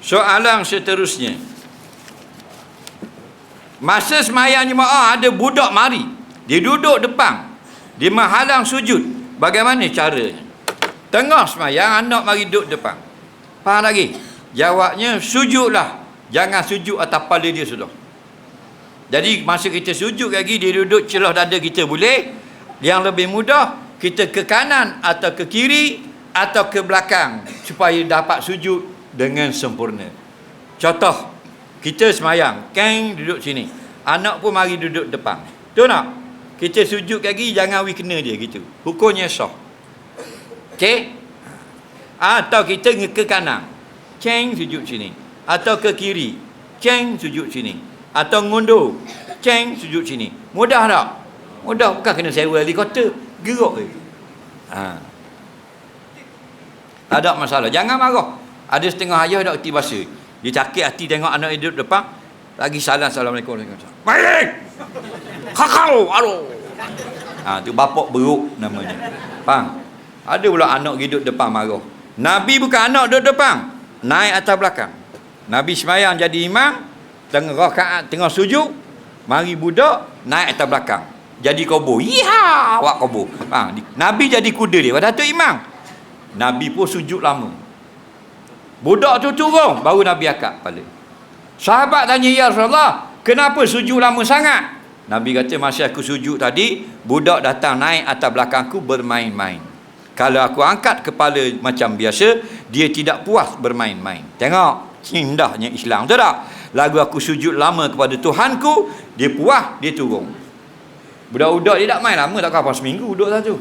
Soalan seterusnya. Masa semayang jemaah ada budak mari. Dia duduk depan. Dia menghalang sujud. Bagaimana caranya? Tengah semayang anak mari duduk depan. Faham lagi? Jawabnya sujudlah. Jangan sujud atas kepala dia sudah. Jadi masa kita sujud lagi dia duduk celah dada kita boleh. Yang lebih mudah kita ke kanan atau ke kiri atau ke belakang supaya dapat sujud dengan sempurna. Contoh, kita semayang, keng duduk sini. Anak pun mari duduk depan. Tu nak? Kita sujud lagi, jangan we kena dia gitu. Hukumnya sah. Okey? Atau kita ke kanan. Ceng sujud sini. Atau ke kiri. Ceng sujud sini. Atau ngundur. Ceng sujud sini. Mudah tak? Mudah. Bukan kena sewa helikopter. Gerok je. Ha. Ada masalah. Jangan marah. Ada setengah ayah dak erti bahasa. Dia sakit hati tengok anak duduk depan. Lagi salam assalamualaikum. Waalaikumsalam. Baik. Kakau. Aduh. Ha, tu bapak beruk namanya. Faham? Ada pula anak duduk depan marah. Nabi bukan anak duduk depan. Naik atas belakang. Nabi semayang jadi imam. Tengah rakaat, tengah sujud. Mari budak, naik atas belakang. Jadi kobo. Iha, awak kobo. Ha, Nabi jadi kuda dia. Pada tu imam. Nabi pun sujud lama. Budak tu turun, baru Nabi akak kepala. Sahabat tanya, Ya Rasulullah, kenapa sujud lama sangat? Nabi kata, masa aku sujud tadi, budak datang naik atas belakangku bermain-main. Kalau aku angkat kepala macam biasa, dia tidak puas bermain-main. Tengok, indahnya Islam. Betul tak? Lagu aku sujud lama kepada Tuhanku, dia puas, dia turun. Budak-budak dia tak main lama, tak apa seminggu duduk satu.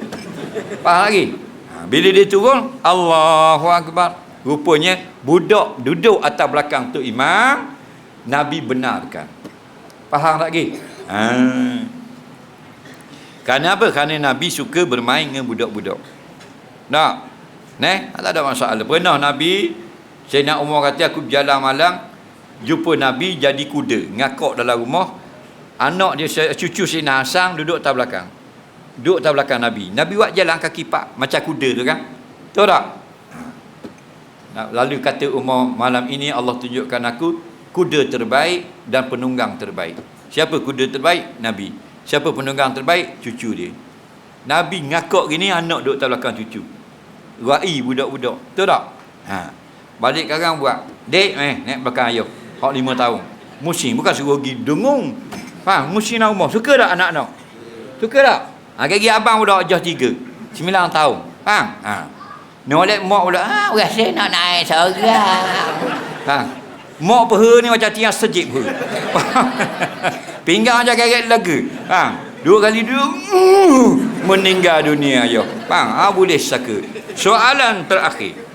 Faham lagi? Ha, bila dia turun, Allahu Akbar. Rupanya budak duduk atas belakang tu imam, Nabi benarkan. Faham lagi? Ha. Apa? Kerana Nabi suka bermain dengan budak-budak. Tak? Neh, tak ada masalah. Pernah Nabi, saya nak Umar kata aku berjalan malam, jumpa Nabi jadi kuda, ngakak dalam rumah. Anak dia, cucu Sina Hassan duduk atas belakang. Duduk atas belakang Nabi. Nabi buat jalan kaki pak, macam kuda tu kan? Tahu tak? Lalu kata Umar, malam ini Allah tunjukkan aku kuda terbaik dan penunggang terbaik. Siapa kuda terbaik? Nabi. Siapa penunggang terbaik? Cucu dia. Nabi ngakak gini anak duduk atas belakang cucu. Rai budak-budak. Betul tak? Ha. Balik sekarang buat. Dek, eh, naik belakang ayah. Hak lima tahun. Musim. Bukan suruh pergi dengung. Faham? Musim nak umur. Suka tak anak-anak? Suka tak? Ha, kaki abang budak jah tiga. Sembilan tahun. Faham? Ha. Nolek mak pula, ah, rasa nak naik seorang. Ha. Mak peha ni macam tiang sejik peha. Pinggang macam kaget lega. Ha. Dua kali duduk, uh, meninggal dunia ayah. Faham? Ha, boleh saka. Soalan terakhir.